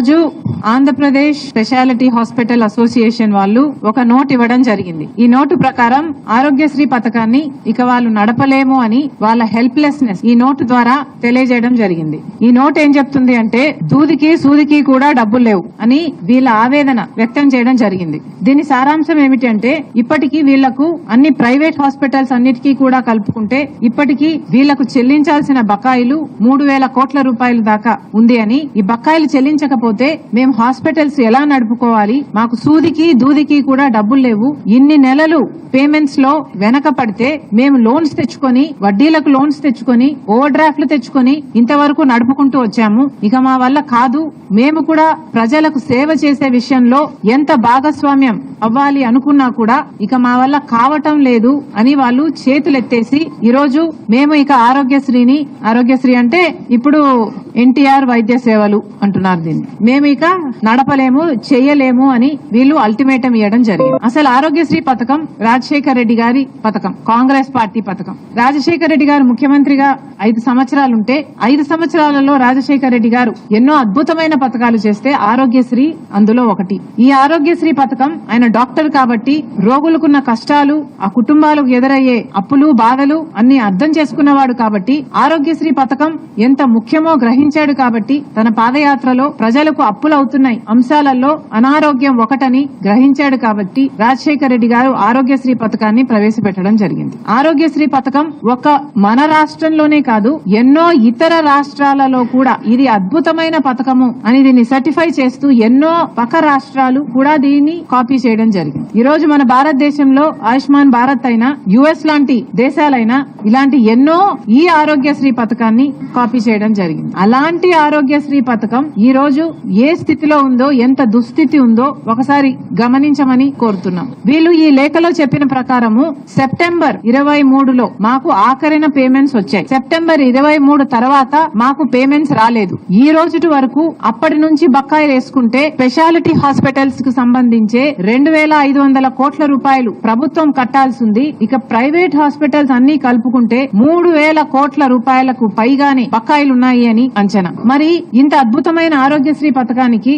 రోజు Andhra Pradesh speciality hospital association వాళ్ళు ఒక నోట్ ఇవ్వడం జరిగింది. ఈ నోటు ప్రకారం ఆరోగ్యశ్రీ పథకాన్ని ఇక వాళ్ళు నడపలేము అని వాళ్ళ హెల్ప్లెస్నెస్ ఈ నోటు ద్వారా తెలియజేయడం జరిగింది. ఈ నోట్ ఏం చెప్తుంది అంటే దూదికి సూదికి కూడా డబ్బులు లేవు అని వీళ్ళ ఆవేదన వ్యక్తం చేయడం జరిగింది. దీని సారాంశం ఏమిటి అంటే ఇప్పటికీ వీళ్ళకు అన్ని ప్రైవేట్ హాస్పిటల్స్ అన్నిటికీ కూడా కలుపుకుంటే ఇప్పటికీ వీళ్ళకు చెల్లించాల్సిన బకాయిలు మూడు వేల కోట్ల రూపాయల దాకా ఉంది అని ఈ బకాయిలు చెల్లించకపోతే మేము హాస్పిటల్స్ ఎలా నడుపుకోవాలి? మాకు సూదికి దూదికి కూడా డబ్బులు లేవు. ఇన్ని నెలలు పేమెంట్స్లో వెనక పడితే మేము లోన్స్ తెచ్చుకొని వడ్డీలకు లోన్స్ తెచ్చుకొని ఓవర్ డ్రాఫ్ట్లు తెచ్చుకొని ఇంతవరకు నడుపుకుంటూ వచ్చాము. ఇక మా వల్ల కాదు. మేము కూడా ప్రజలకు సేవ చేసే విషయంలో ఎంత భాగస్వామ్యం అవ్వాలి అనుకున్నా కూడా ఇక మా వల్ల కావటం లేదు అని వాళ్ళు చేతులెత్తేసి ఈరోజు మేము ఇక ఆరోగ్యశ్రీని ఆరోగ్యశ్రీ అంటే ఇప్పుడు ఎన్టీఆర్ వైద్య సేవలు అంటున్నారు దీన్ని. మేము ఇక నడపలేము చేయలేము అని వీళ్ళు అల్టిమేటం ఇవ్వడం జరిగింది. అసలు ఆరోగ్యశ్రీ పథకం రాజశేఖర్ రెడ్డి గారి పథకం కాంగ్రెస్ పార్టీ పథకం. రాజశేఖర్ రెడ్డి గారు ముఖ్యమంత్రిగా ఐదు సంవత్సరాలుంటే ఐదు సంవత్సరాలలో రాజశేఖర్ రెడ్డి గారు ఎన్నో అద్భుతమైన పథకాలు చేస్తే ఆరోగ్యశ్రీ అందులో ఒకటి. ఈ ఆరోగ్యశ్రీ పథకం ఆయన డాక్టర్ కాబట్టి రోగులకున్న కష్టాలు ఆ కుటుంబాలకు ఎదురయ్యే అప్పులు బాధలు అన్ని అర్థం చేసుకున్నవాడు కాబట్టి ఆరోగ్యశ్రీ పథకం ఎంత ముఖ్యమో గ్రహించాడు కాబట్టి తన పాదయాత్రలో ప్రజలకు అప్పులవుతున్నాయి అంశాలలో అనారోగ్యం ఒకటని గ్రహించాడు కాబట్టి రాజశేఖర రెడ్డి గారు ఆరోగ్యశ్రీ పథకాన్ని ప్రవేశపెట్టడం జరిగింది. ఆరోగ్యశ్రీ పథకం ఒక మన రాష్ట్రంలోనే కాదు ఎన్నో ఇతర రాష్ట్రాలలో కూడా ఇది అద్భుతమైన పథకము అని దీన్ని సర్టిఫై చేస్తూ ఎన్నో పక్క రాష్ట్రాలు కూడా దీన్ని కాపీ చేయడం జరిగింది. ఈ రోజు మన భారతదేశంలో ఆయుష్మాన్ భారత్ అయినా యుఎస్ లాంటి దేశాలైనా ఇలాంటి ఎన్నో ఈ ఆరోగ్యశ్రీ పథకాన్ని కాపీ చేయడం జరిగింది. అలాంటి ఆరోగ్యశ్రీ పథకం ఈ రోజు ఏ స్థితిలో ఉందో ఎంత దుస్థితి ఉందో ఒకసారి గమనించమని కోరుతున్నాం. వీళ్ళు ఈ లేఖలో చెప్పిన ప్రకారము సెప్టెంబర్ ఇరవై మూడులో మాకు ఆఖరిన పేమెంట్స్ వచ్చాయి. సెప్టెంబర్ ఇరవై మూడు తర్వాత మాకు పేమెంట్స్ రాలేదు. ఈ రోజుటి వరకు అప్పటి నుంచి బకాయిలు వేసుకుంటే స్పెషాలిటీ హాస్పిటల్స్కు సంబంధించే రెండు వేల ఐదు వందల కోట్ల రూపాయలు ప్రభుత్వం కట్టాల్సింది. ఇక ప్రైవేట్ హాస్పిటల్స్ అన్ని కలుపుకుంటే మూడు వేల కోట్ల రూపాయలకు పైగానే బకాయిలున్నాయి అని అంచనా. మరి ఇంత అద్భుతమైన ఆరోగ్యశ్రీ పథకానికి